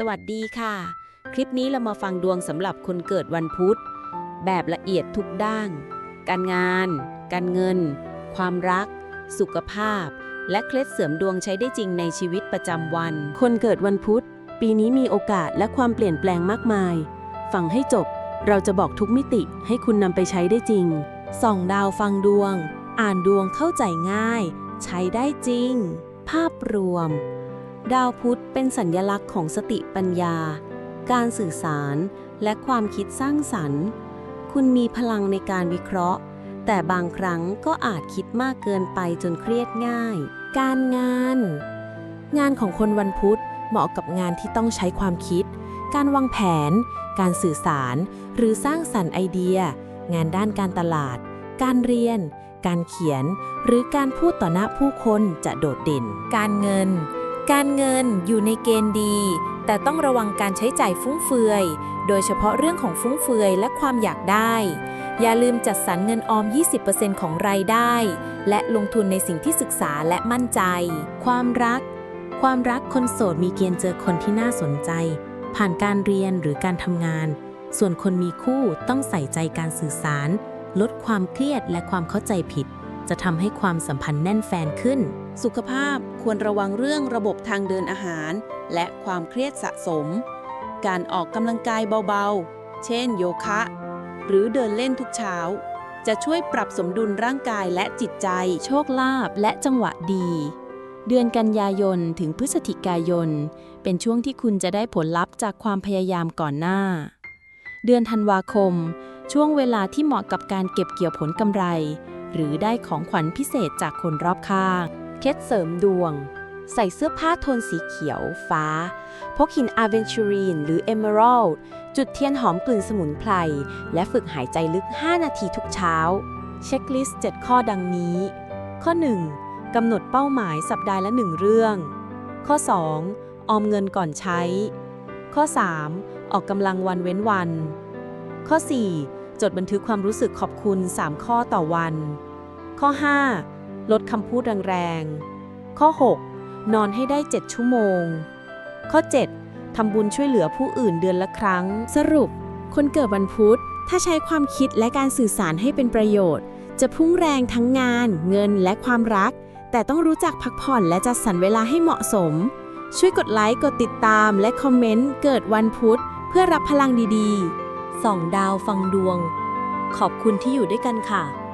สวัสดีค่ะ คลิปนี้เรามาฟังดวงสำหรับคนเกิดวันพุธ แบบละเอียดทุกด้าน การงาน การเงิน ความรัก สุขภาพ และเคล็ดเสริมดวงใช้ได้จริงในชีวิตประจำวัน คนเกิดวันพุธ ปีนี้มีโอกาสและความเปลี่ยนแปลงมากมาย ฟังให้จบ เราจะบอกทุกมิติให้คุณนำไปใช้ได้จริง ส่องดาวฟังดวง อ่านดวงเข้าใจง่าย ใช้ได้จริง ภาพรวม ดาวพุธเป็นสัญญลักษณ์ของสติปัญญา การสื่อสารและความคิดสร้างสรรค์ คุณมีพลังในการวิเคราะห์ แต่บางครั้งก็อาจคิดมากเกินไปจนเครียดง่าย การงาน งานของคนวันพุธเหมาะกับงานที่ต้องใช้ความคิด การวางแผน การสื่อสาร หรือสร้างสรรค์ไอเดีย งานด้านการตลาด การเรียน การเขียน หรือการพูดต่อหน้าผู้คนจะโดดเด่น การเงิน การเงินอยู่ในเกณฑ์ดี แต่ต้องระวังการใช้จ่ายฟุ่มเฟือย โดยเฉพาะเรื่องของฟุ่มเฟือยและความอยากได้ อย่าลืมจัดสรรเงินออม 20%ของรายได้ และลงทุนในสิ่งที่ศึกษาและมั่นใจ ความรัก ความรักคนโสดมีเกณฑ์เจอคนที่น่าสนใจ ผ่านการเรียนหรือการทำงาน ส่วนคนมีคู่ต้องใส่ใจการสื่อสาร ลดความเครียดและความเข้าใจผิด จะทำให้ความสัมพันธ์แน่นแฟนขึ้น สุขภาพควรระวังเรื่องระบบทางเดินอาหาร และความเครียดสะสม การออกกำลังกายเบาๆ เช่นโยคะ หรือเดินเล่นทุกเช้า จะช่วยปรับสมดุลร่างกายและจิตใจ โชคลาภและจังหวะดี เดือนกันยายนถึงพฤศจิกายน เป็นช่วงที่คุณจะได้ผลลัพธ์จากความพยายามก่อนหน้า เดือนธันวาคม ช่วงเวลาที่เหมาะกับการเก็บเกี่ยวผลกำไร หรือได้ของขวัญพิเศษจากคนรอบข้าง เคล็ดเสริมดวง ใส่เสื้อผ้าโทนสีเขียว ฟ้า พกหินอาเวนชูรีนหรือเอเมอรัลจุดเทียนหอมกลิ่นสมุนไพร และฝึกหายใจลึก 5 นาทีทุกเช้า เช็คลิสต์ 7 ข้อดังนี้ ข้อ 1. กำหนดเป้าหมายสัปดาห์ละ 1 เรื่อง ข้อ 2. ออมเงินก่อนใช้ ข้อ 3. ออกกำลังวันเว้นวัน ข้อ 4. จดบันทึกความรู้สึกขอบคุณ 3 ข้อต่อวัน ข้อ 5. ลดคำพูดแรงๆ ข้อ 6. นอนให้ได้ 7 ชั่วโมง ข้อ 7. ทำบุญช่วยเหลือผู้อื่นเดือนละครั้ง สรุป คนเกิดวันพุธ ถ้าใช้ความคิดและการสื่อสารให้เป็นประโยชน์ จะพุ่งแรงทั้งงาน เงินและความรัก แต่ต้องรู้จักพักผ่อนและจัดสรรเวลาให้เหมาะสม ช่วยกดไลค์ กดติดตาม และคอมเมนต์ เกิดวันพุธ เพื่อรับพลังดีๆส่องดาวฟังดวง ขอบคุณที่อยู่ด้วยกันค่ะ